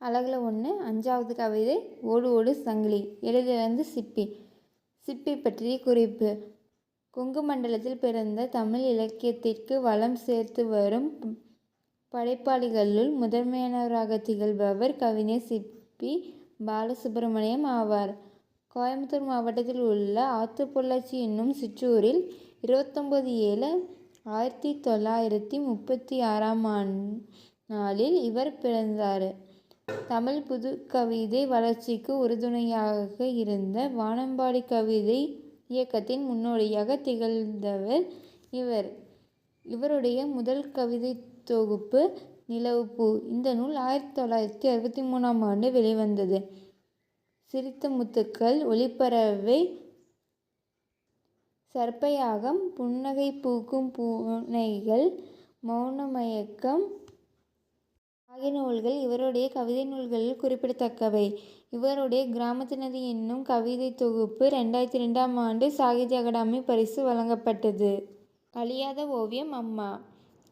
அழகில் ஒன்று அஞ்சாவது கவிதை ஓடு ஓடு சங்கிலி. எழுதி வந்து சிப்பி. சிப்பி பற்றிய குறிப்பு. கொங்கு மண்டலத்தில் பிறந்த தமிழ் இலக்கியத்திற்கு வளம் சேர்த்து வரும் படைப்பாளிகளுள் முதன்மையானவராக திகழ்பவர் கவிஞர் சிப்பி பாலசுப்பிரமணியம் ஆவார். கோயம்புத்தூர் மாவட்டத்தில் உள்ள ஆத்துப்பொள்ளாச்சி என்னும் சிற்றூரில் இருபத்தொம்பது ஏழு ஆயிரத்தி தொள்ளாயிரத்தி முப்பத்தி ஆறாம் ஆண் நாளில் இவர் பிறந்தார். தமிழ் புதுக்கவிதை வளர்ச்சிக்கு உறுதுணையாக இருந்த வானம்பாடி கவிதை இயக்கத்தின் முன்னோடியாக திகழ்ந்தவர் இவர். இவருடைய முதல் கவிதை தொகுப்பு நிலவுப்பூ. இந்த நூல் ஆயிரத்தி தொள்ளாயிரத்தி அறுபத்தி மூணாம் ஆண்டு வெளிவந்தது. சிரித்த முத்துக்கள் ஒளிப்பறவை சர்ப்பயாகம் புன்னகை பூக்கும் பூனைகள் மௌனமயக்கம் ஆகிய நூல்கள் இவருடைய கவிதை நூல்களில் குறிப்பிடத்தக்கவை. இவருடைய கிராமத்து நதி என்னும் கவிதை தொகுப்பு ரெண்டாயிரத்தி ரெண்டாம் ஆண்டு சாகித்ய அகாடமி பரிசு வழங்கப்பட்டது. அழியாத ஓவியம் அம்மா.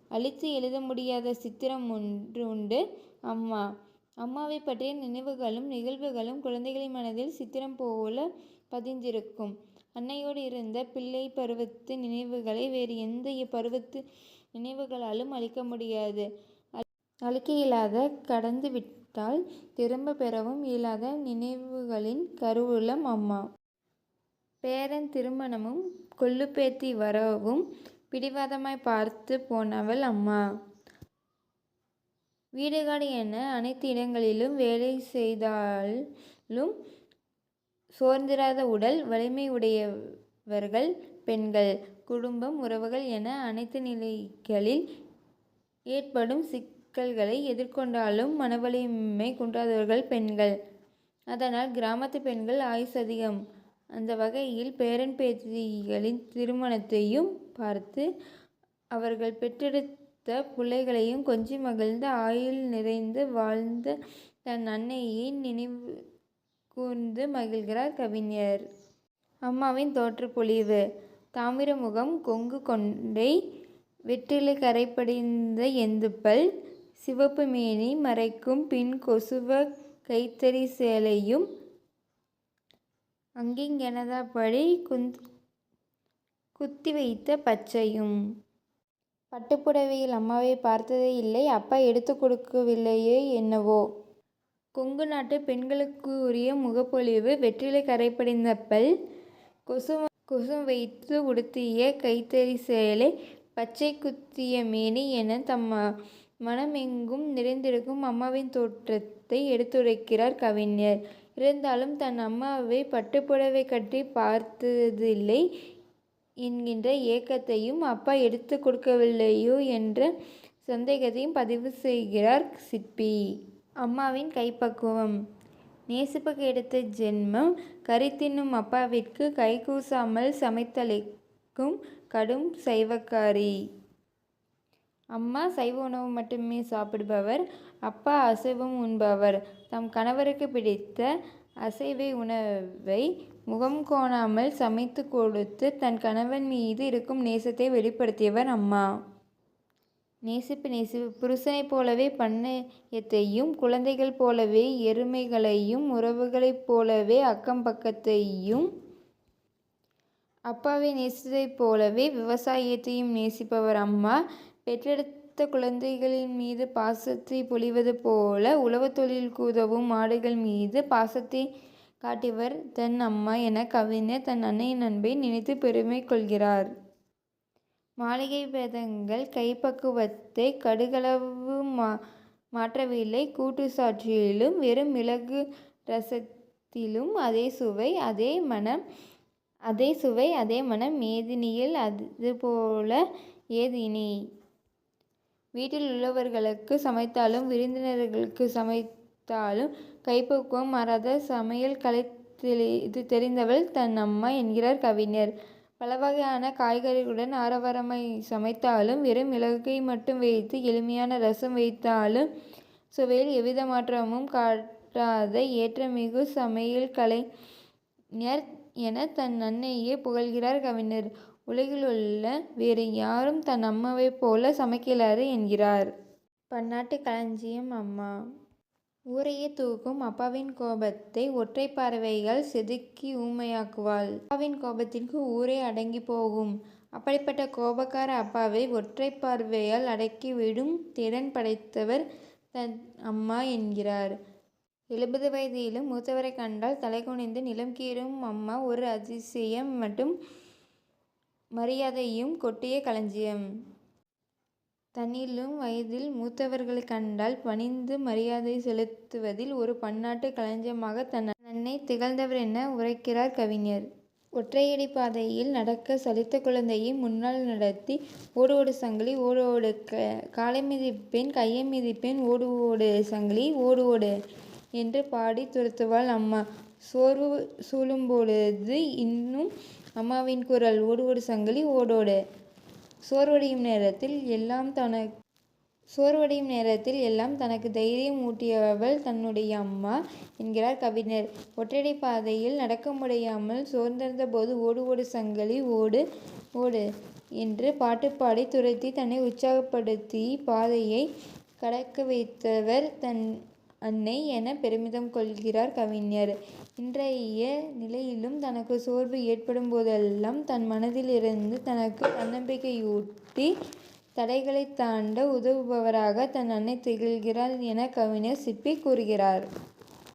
அழித்து எழுத முடியாத சித்திரம் ஒன்று உண்டு அம்மா. அம்மாவை பற்றிய நினைவுகளும் நிகழ்வுகளும் குழந்தைகளின் மனதில் சித்திரம் போல பதிந்திருக்கும். அன்னையோடு இருந்த பிள்ளை பருவத்து நினைவுகளை வேறு எந்த பருவத்து நினைவுகளாலும் அழிக்க முடியாது. அழிக்க இயலாத கடந்து விட்டால் திரும்ப பெறவும் இயலாத நினைவுகளின் கருவூலம் அம்மா. பேரன் திருமணமும் கொள்ளுப்பேத்தி வரவும் பிடிவாதமாய் பார்த்து போனவள் அம்மா. வீடுகாடு என அனைத்து இடங்களிலும் வேலை செய்தாலும் சோர்ந்திராத உடல் வலிமை உடையவர்கள் பெண்கள் குடும்பம் உறவுகள் என அனைத்து நிலைகளில் ஏற்படும் சிக் சிக்கல்களை எதிர்கொண்டாலும் மனவலிமை குன்றாதவர்கள் பெண்கள். அதனால் கிராமத்து பெண்கள் ஆயுசு அதிகம். அந்த வகையில் பேரன் பேத்திகளின் திருமணத்தையும் பார்த்து அவர்கள் பெற்றெடுத்த பிள்ளைகளையும் கொஞ்சி மகிழ்ந்து ஆயுள் நிறைந்து வாழ்ந்த தன் அன்னையை நினைவு கூர்ந்து மகிழ்கிறார் கவிஞர். அம்மாவின் தோற்றுப்பொழிவு தாமிரமுகம் கொங்கு கொண்டை வெற்றிலை கரைப்படிந்த எந்துப்பல் சிவப்பு மேனி மறைக்கும் பின் கொசுவ கைத்தறி சேலையும் அங்கிங்கெனதாபடி குந்த் குத்தி வைத்த பச்சையும். பட்டுப்புடவையில் அம்மாவை பார்த்ததே இல்லை. அப்பா எடுத்து கொடுக்கவில்லையே என்னவோ. கொங்கு நாட்டு பெண்களுக்கு உரிய முகப்பொலிவு வெற்றிலை கரைப்படைந்த பல் கொசும் குசும் வைத்து உடுத்திய கைத்தறி சேலை பச்சை குத்திய மேனி என தம் மனமெங்கும் நிறைந்திருக்கும் அம்மாவின் தோற்றத்தை எடுத்துரைக்கிறார் கவிஞர். இருந்தாலும் தன் அம்மாவை பட்டுப்புடவை கட்டி பார்த்ததில்லை என்கின்ற ஏக்கத்தையும் அப்பா எடுத்து கொடுக்கவில்லையோ என்ற சந்தேகத்தையும் பதிவு செய்கிறார் சிற்பி. அம்மாவின் கைப்பக்குவம். நேசிப்புக்கு எடுத்த ஜென்மம் கறி தின்னும் அப்பாவிற்கு கைகூசாமல் சமைத்தளிக்கும் கடும் சைவக்காரி. அம்மா சைவ உணவு மட்டுமே சாப்பிடுபவர் அப்பா அசைவம் உண்பவர். தம் கணவருக்கு பிடித்த அசைவ உணவை முகம் கோணாமல் சமைத்து கொடுத்து தன் கணவன் மீது இருக்கும் நேசத்தை வெளிப்படுத்தியவர் அம்மா. நேசிப்பு நேசிப்பு. புருஷனைப் போலவே பண்ணையத்தையும் குழந்தைகள் போலவே எருமைகளையும் உறவுகளைப் போலவே அக்கம் பக்கத்தையும் அப்பாவை நேசித்ததைப் போலவே விவசாயத்தையும் நேசிப்பவர் அம்மா. பெற்றெடுத்த குழந்தைகளின் மீது பாசத்தை பொழிவது போல உழவுத் தொழிலுக்கு உதவும் மாடுகள் மீது பாசத்தை காட்டியவர் தன் அம்மா என கவிஞர் தன் அன்னையின் அன்பை நினைத்து பெருமை கொள்கிறார். மாளிகை பேதங்கள் கைப்பக்குவத்தை கடுகளவு மா மாற்றவில்லை. கூட்டு சாற்றிலும் வெறும் மிளகு ரசத்திலும் அதே சுவை அதே மனம் அதே சுவை அதே மனம். மேதினியில் அதுபோல ஏதினி வீட்டில் உள்ளவர்களுக்கு சமைத்தாலும் விருந்தினர்களுக்கு சமைத்தாலும் கைப்பக்குவம் மாறாத சமையல் கலை இது தெரிந்தவள் தன் அம்மா என்கிறார் கவிஞர். பல வகையான காய்கறிகளுடன் ஆரவாரமாய் சமைத்தாலும் வெறும் மிளகை மட்டும் வைத்து எளிமையான ரசம் வைத்தாலும் சுவையில் எவ்வித மாற்றமும் காட்டாத ஏற்றமிகு சமையல் கலைஞர் என தன் அன்னையே புகழ்கிறார் கவிஞர். உலகிலுள்ள வேறு யாரும் தன் அம்மாவைப் போல சமைக்கலாறு என்கிறார் பன்னாட்டு களஞ்சியம் அம்மா ஊரையே தூக்கும் அப்பாவின் கோபத்தை ஒற்றை பறவைகள் செதுக்கி ஊமையாக்குவாள். அப்பாவின் கோபத்திற்கு ஊரே அடங்கிப் போகும். அப்படிப்பட்ட கோபக்கார அப்பாவை ஒற்றை பார்வையால் அடக்கிவிடும் திறன் படைத்தவர் தன் அம்மா என்கிறார். எழுபது வயதிலும் மூத்தவரைக் கண்டால் தலை குனிந்து நிலம் கீறும் அம்மா ஒரு அதிசயம் மட்டும் மரியாதையும் கொட்டிய களஞ்சியம். தன்னிலும் வயதில் மூத்தவர்களைக் கண்டால் பணிந்து மரியாதை செலுத்துவதில் ஒரு பன்னாட்டு களஞ்சியமாக தன் தன்னை திகழ்ந்தவர் என உரைக்கிறார் கவிஞர். ஒற்றையடி பாதையில் நடக்க சலித்த குழந்தையை முன்னால் நடத்தி ஓடு ஓடு சங்கிலி ஓடு ஓடு காலை மிதிப்பேன் கையை மிதிப்பேன் ஓடு ஓடு சங்கிலி ஓடு ஓடு என்று பாடி துரத்துவாள் அம்மா. சோர்வு சூழும்பொழுது இன்னும் அம்மாவின் குரல் ஓடு ஓடு சங்கிலி ஓடோடு. சோர்வடையும் நேரத்தில் எல்லாம் தனக்கு சோர்வடையும் நேரத்தில் எல்லாம் தனக்கு தைரியம் ஊட்டியவள் தன்னுடைய அம்மா என்கிறார் கவிஞர். ஒற்றடை பாதையில் நடக்க முடியாமல் சோர்ந்திருந்தபோது ஓடு ஓடு சங்கிலி ஓடு ஓடு என்று பாட்டு பாடி துரத்தி தன்னை உற்சாகப்படுத்தி பாதையை கடக்க வைத்தவர் தன் அன்னை என பெருமிதம் கொள்கிறார் கவிஞர். இன்றைய நிலையிலும் தனக்கு சோர்வு ஏற்படும் போதெல்லாம் தன் மனதிலிருந்து தனக்கு தன்னம்பிக்கையூட்டி தடைகளைத் தாண்ட உதவுபவராக தன் அன்னை திகழ்கிறார் என கவிஞர் சிப்பி கூறுகிறார்.